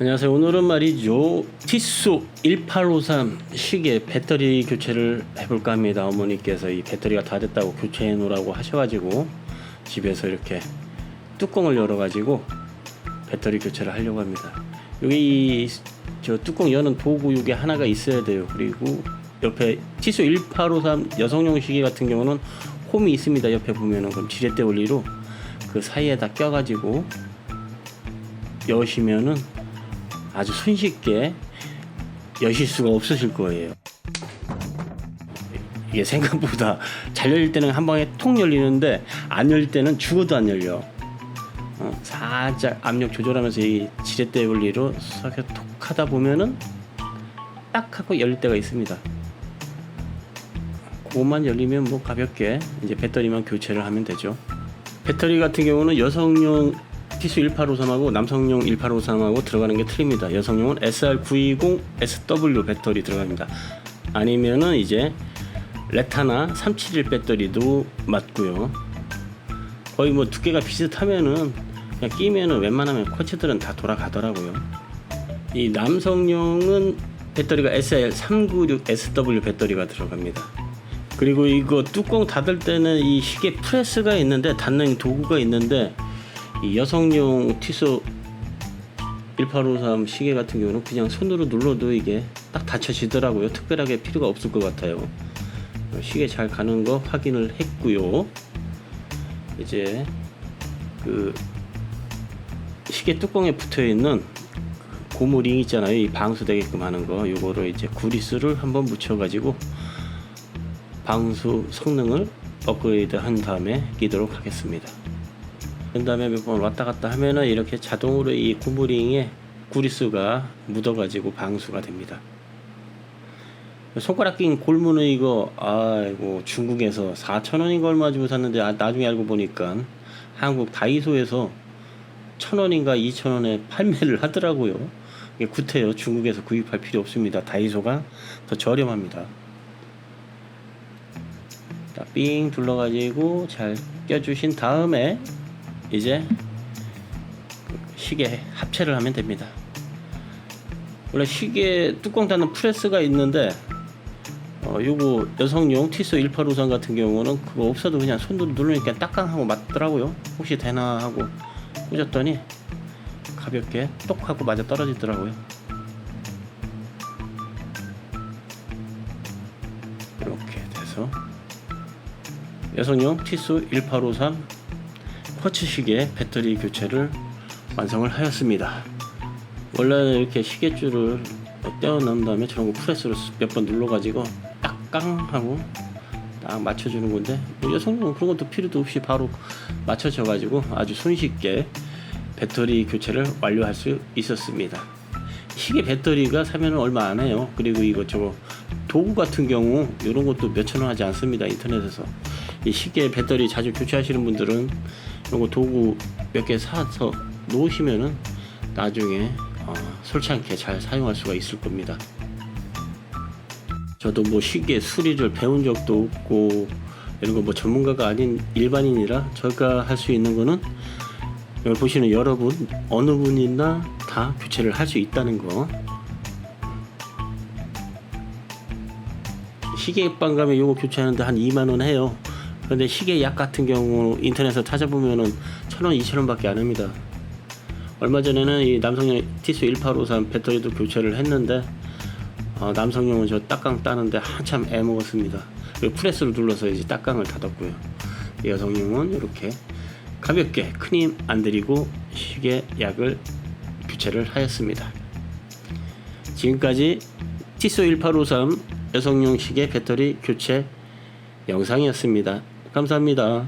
안녕하세요. 오늘은 말이죠. 티소 1853 시계 배터리 교체를 해볼까 합니다. 어머니께서 이 배터리가 다 됐다고 교체해 놓으라고 하셔가지고 집에서 이렇게 뚜껑을 열어가지고 배터리 교체를 하려고 합니다. 여기 이저 뚜껑 여는 도구 이게 하나가 있어야 돼요. 그리고 옆에 티소 1853 여성용 시계 같은 경우는 홈이 있습니다. 옆에 보면은 그럼 지렛대 원리로 그 사이에다 껴가지고 여시면은 아주 손쉽게 여실 수가 없으실 거예요. 이게 생각보다 잘 열릴 때는 한 방에 통 열리는데 안 열릴 때는 죽어도 안 열려. 어, 살짝 압력 조절하면서 이 지렛대 원리로 이렇게 톡 하다 보면은 딱 하고 열릴 때가 있습니다. 그것만 열리면 뭐 가볍게 이제 배터리만 교체를 하면 되죠. 배터리 같은 경우는 여성용 티수 1853하고 남성용 1853하고 들어가는 게 틀립니다. 여성용은 SR920SW 배터리 들어갑니다. 아니면은 이제 레타나 371 배터리도 맞고요. 거의 뭐 두께가 비슷하면은 그냥 끼면은 웬만하면 코치들은 다 돌아가더라고요. 이 남성용은 배터리가 SL396SW 배터리가 들어갑니다. 그리고 이거 뚜껑 닫을 때는 이 시계 프레스가 있는데 닫는 도구가 있는데 이 여성용 티소 1853 시계 같은 경우는 그냥 손으로 눌러도 이게 딱 닫혀지더라고요. 특별하게 필요가 없을 것 같아요. 어, 시계 잘 가는 거 확인을 했고요. 이제 그 시계 뚜껑에 붙어 있는 고무링 있잖아요. 이 방수되게끔 하는 거. 요거를 이제 구리스를 한번 묻혀 가지고 방수 성능을 업그레이드 한 다음에 끼도록 하겠습니다. 그 다음에 몇 번 왔다 갔다 하면은 이렇게 자동으로 이 고무링에 구리스가 묻어가지고 방수가 됩니다. 손가락 낀 골무는 이거 아이고 중국에서 4,000원인가 얼마 주고 샀는데 아, 나중에 알고 보니까 한국 다이소에서 1,000원인가 2,000원에 판매를 하더라고요. 이게 구태요. 중국에서 구입할 필요 없습니다. 다이소가 더 저렴합니다. 자, 삥 둘러가지고 잘 껴주신 다음에 이제 시계 합체를 하면 됩니다. 원래 시계 뚜껑 닫는 프레스가 있는데 어, 요거 여성용 티스 1853 같은 경우는 그거 없어도 그냥 손으로 누르니까 딱강하고 맞더라고요. 혹시 되나 하고 꽂았더니 가볍게 똑 하고 맞아 떨어지더라고요. 이렇게 돼서 여성용 티스 1853 쿼츠 시계 배터리 교체를 완성을 하였습니다. 원래는 이렇게 시계줄을 떼어놓은 다음에 저런 거 프레스로 몇 번 눌러가지고 딱깡 하고 딱 맞춰주는 건데 뭐 여성용은 그런 것도 필요도 없이 바로 맞춰져가지고 아주 손쉽게 배터리 교체를 완료할 수 있었습니다. 시계 배터리가 사면 얼마 안 해요. 그리고 이거 저거 도구 같은 경우 이런 것도 몇천 원 하지 않습니다. 인터넷에서 이 시계 배터리 자주 교체하시는 분들은 이런 거 도구 몇 개 사서 놓으시면은 나중에 어, 솔창게 잘 사용할 수가 있을 겁니다. 저도 뭐 시계 수리를 배운 적도 없고 이런 거 뭐 전문가가 아닌 일반인이라 제가 할 수 있는 거는 여기 보시는 여러분 어느 분이나 다 교체를 할 수 있다는 거. 시계방 가면 요거 교체하는데 한 2만 원 해요. 그런데 시계 약 같은 경우 인터넷에서 찾아보면은 천 원, 이천 원밖에 안 합니다. 얼마 전에는 이 남성용 티스 1853 배터리도 교체를 했는데 어, 남성용은 저 딱강 따는데 한참 애 먹었습니다. 프레스를 눌러서 이제 딱강을 닫았고요. 여성용은 이렇게 가볍게 큰 힘 안 들이고 시계 약을 교체를 하였습니다. 지금까지 티소 1853 여성용 시계 배터리 교체 영상이었습니다. 감사합니다.